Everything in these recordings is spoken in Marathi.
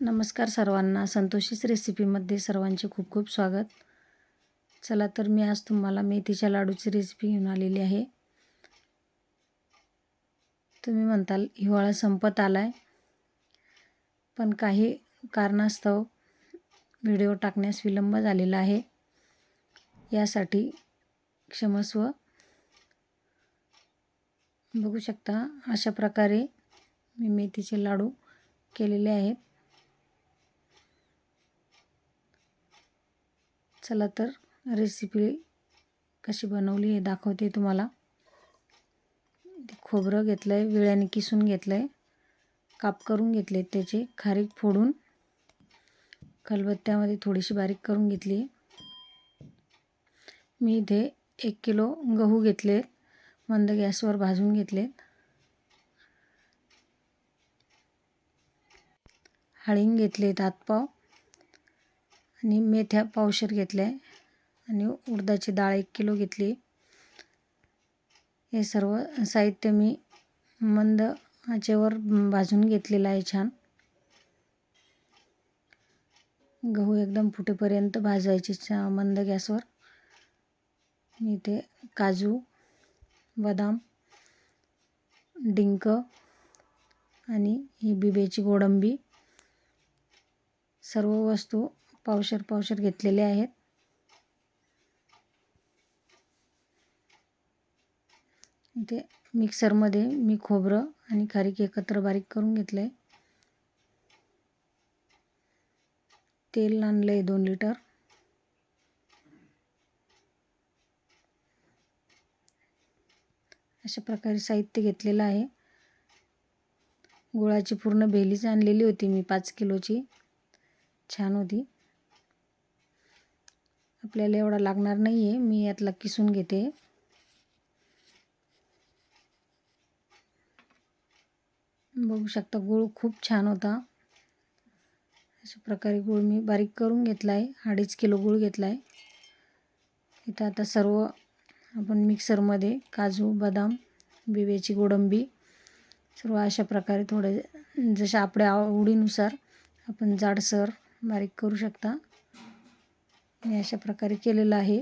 नमस्कार सर्वांना. संतोषीच रेसिपीमध्ये सर्वांचे खूप खूप स्वागत. चला तर मी आज तुम्हाला मेथीच्या लाडूची रेसिपी घेऊन आलेली आहे. तुम्ही म्हणताल हिवाळा संपत आला आहे पण काही कारणास्तव व्हिडिओ टाकण्यास विलंब झालेला आहे. यासाठी क्षमस्व. बघू शकता अशा प्रकारे मी मेथीचे लाडू केलेले आहेत. चला तर रेसिपी कशी बनवली हे दाखवते तुम्हाला. खोबरं घेतलं आहे विळ्याने किसून घेतलं आहे काप करून घेतले त्याचे खारीक फोडून खलबत्त्यामध्ये थोडीशी बारीक करून घेतली. मी इथे एक किलो गहू घेतले मंद गॅसवर भाजून घेतलेत. हळींग घेतले हातपाव आणि मेथ्या पावशर घेतल्या आणि उडदाची डाळ एक किलो घेतली. हे सर्व साहित्य मी मंद आचेवर भाजून घेतलेलं आहे छान. गहू एकदम फुटेपर्यंत भाजायचे छा मंद गॅसवर. मी इथे काजू बदाम डिंक आणि ही बिबेची गोडंबी सर्व वस्तू पावशर पावशर घेतलेले आहेत. इथे मिक्सरमध्ये मी खोबरं आणि खारीक एकत्र बारीक करून घेतलं आहे तेल आणलं आहे दोन लिटर. अशा प्रकारे साहित्य घेतलेलं आहे. गुळाची पूर्ण भेलीच आणलेली होती मी पाच किलोची. छान होती. आपल्याला एवढा लागणार नाही आहे मी यातला किसून घेते. बघू शकता गूळ खूप छान होता. अशा प्रकारे गूळ मी बारीक करून घेतला आहे अडीच किलो गूळ घेतला आहे इथं आता सर्व आपण मिक्सरमध्ये काजू बदाम बिब्याची गोडंबी सर्व अशा प्रकारे थोडे जशा आपल्या आवडीनुसार आपण जाडसर बारीक करू शकता. मी अशा प्रकारे केलेलं आहे.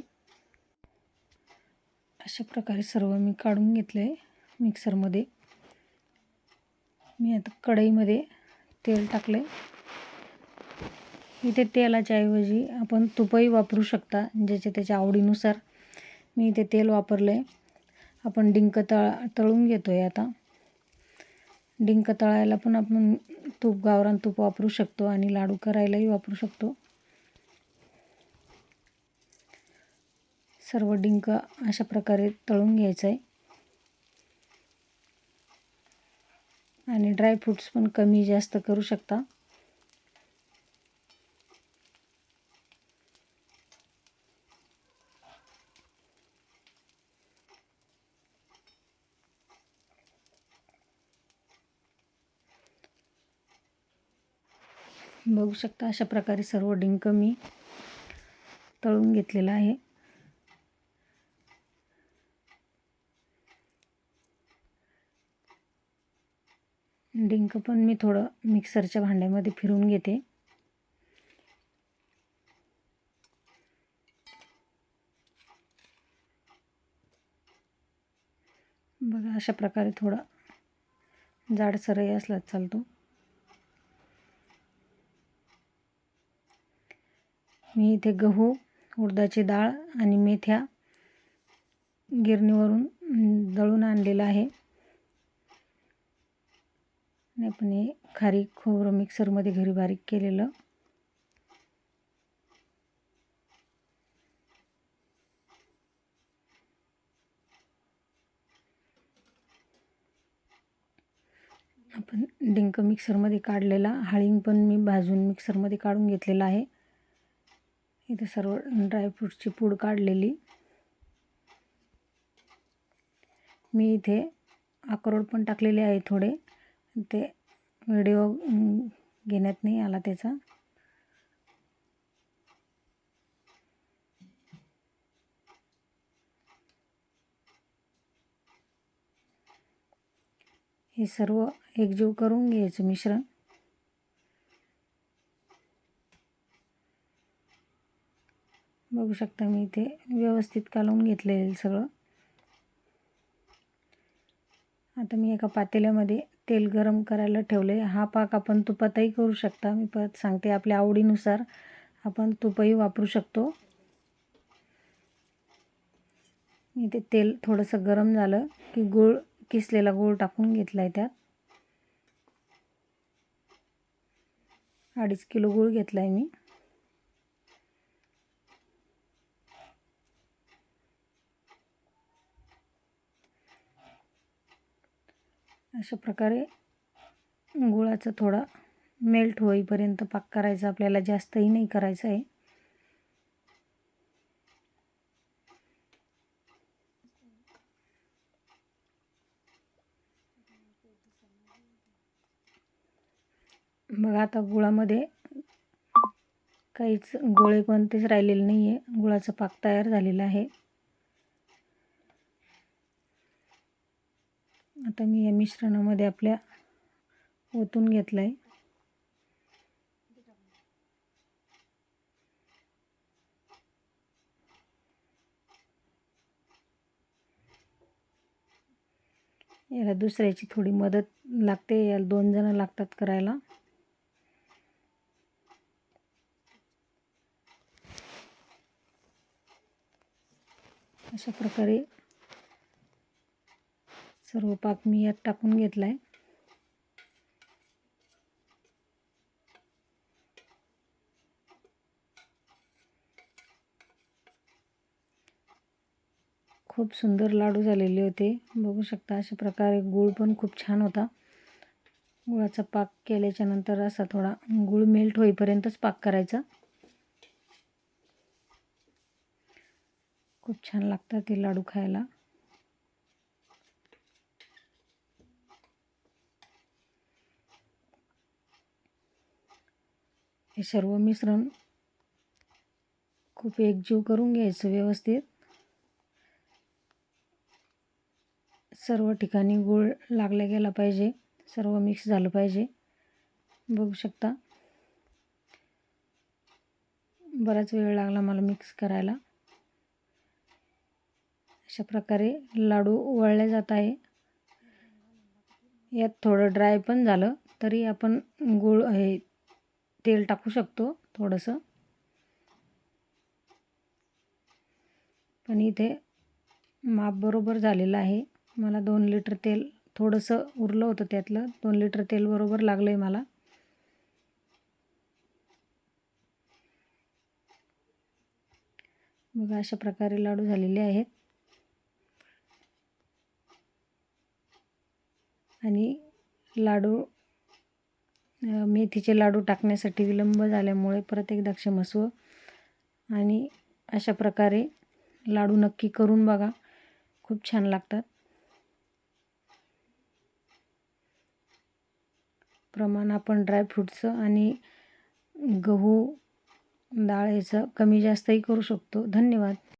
अशा प्रकारे सर्व मी काढून घेतलं आहे मिक्सरमध्ये. मी आता कढईमध्ये तेल टाकलं आहे इथे तेलाच्या ऐवजी आपण तुपही वापरू शकता ज्याच्या त्याच्या आवडीनुसार. मी इथे तेल वापरलं आहे आपण डिंक तळ तळून घेतो आहे आता. डिंक तळायला पण आपण तूप गावरान तूप वापरू शकतो आणि लाडू करायलाही वापरू शकतो. सर्व डिंक अशा प्रकारे तळून घ्यायचं आहे आणि ड्रायफ्रूट्स पण कमी जास्त करू शकता. बघू शकता अशा प्रकारे सर्व डिंक मी तळून घेतलेलं आहे. तो पण मी थोडं मिक्सरच्या भांड्यामध्ये फिरून घेते. बघा अशा प्रकारे थोडा जाडसरही असला चालतो. मी इथे गहू उडदाची डाळ आणि मेथ्या गिरणीवरून दळून आणलेला आहे. आणि आपण हे खारीक खोबरं मिक्सरमध्ये घरी बारीक केलेलं. आपण डिंक मिक्सरमध्ये काढलेला हाळिंग पण मी भाजून मिक्सरमध्ये काढून घेतलेला आहे. इथं सर्व ड्रायफ्रूटची पूड काढलेली. मी इथे अक्रोड पण टाकलेले आहे थोडे. ते व्हिडिओ घेण्यात नाही आला त्याचा. हे सर्व एकजीव करून घ्यायचं मिश्रण. बघू शकता मी ते व्यवस्थित कालवून घेतलेलं सगळं. आता मी एका पातेल्यामध्ये तेल गरम करायला ठेवले हा पाक आपण तुपातही करू शकता. मी परत सांगते आपल्या आवडीनुसार आपण तुपही वापरू शकतो. मी ते तेल थोडंसं गरम झालं की गूळ किसलेला गूळ टाकून घेतला आहे त्यात. अडीच किलो गूळ घेतला आहे मी. अशा प्रकारे गुळाचं थोडा मेल्ट होईपर्यंत पाक करायचा. आपल्याला जास्तही नाही करायचं आहे. बघा आता गुळामध्ये काहीच गोळे कोणतेच राहिलेले नाही आहे गुळाचा पाक तयार झालेला आहे. आता मी या मिश्रणामध्ये आपल्या ओतून घेतलं आहे याला दुसऱ्याची थोडी मदत लागते याला दोन जण लागतात करायला. अशा प्रकारे सर्व पाक मी यात टाकून घेतला आहे खूप सुंदर लाडू झालेले होते. बघू शकता अशा प्रकारे गूळ पण खूप छान होता. गुळाचा पाक केल्याच्यानंतर असा थोडा गूळ मेल्ट होईपर्यंतच पाक करायचा. खूप छान लागतात ते लाडू खायला. हे सर्व मिश्रण खूप एकजीव करून घ्यायचं व्यवस्थित. सर्व ठिकाणी गूळ लागला गेला पाहिजे. सर्व मिक्स झालं पाहिजे. बघू शकता. बराच वेळ लागला मला मिक्स करायला. अशा प्रकारे लाडू वळले जात आहे. यात थोडं ड्राय पण झालं तरी आपण गूळ हे तेल टाकू शकतो थोडंसं. पण इथे माप बरोबर झालेलं आहे. मला दोन लिटर तेल थोडंसं उरलं होतं त्यातलं. दोन लिटर तेल बरोबर लागलं आहे मला. बघा अशा प्रकारे लाडू झालेले आहेत. आणि लाडू मेथीचे लाडू टाकण्यासाठी विलंब झाल्यामुळे परत एकदा क्षमस्व. आणि अशा प्रकारे लाडू नक्की करून बघा. खूप छान लागतात. प्रमाण आपण ड्रायफ्रूटचं आणि गहू डाळ याचं कमी जास्तही करू शकतो. धन्यवाद.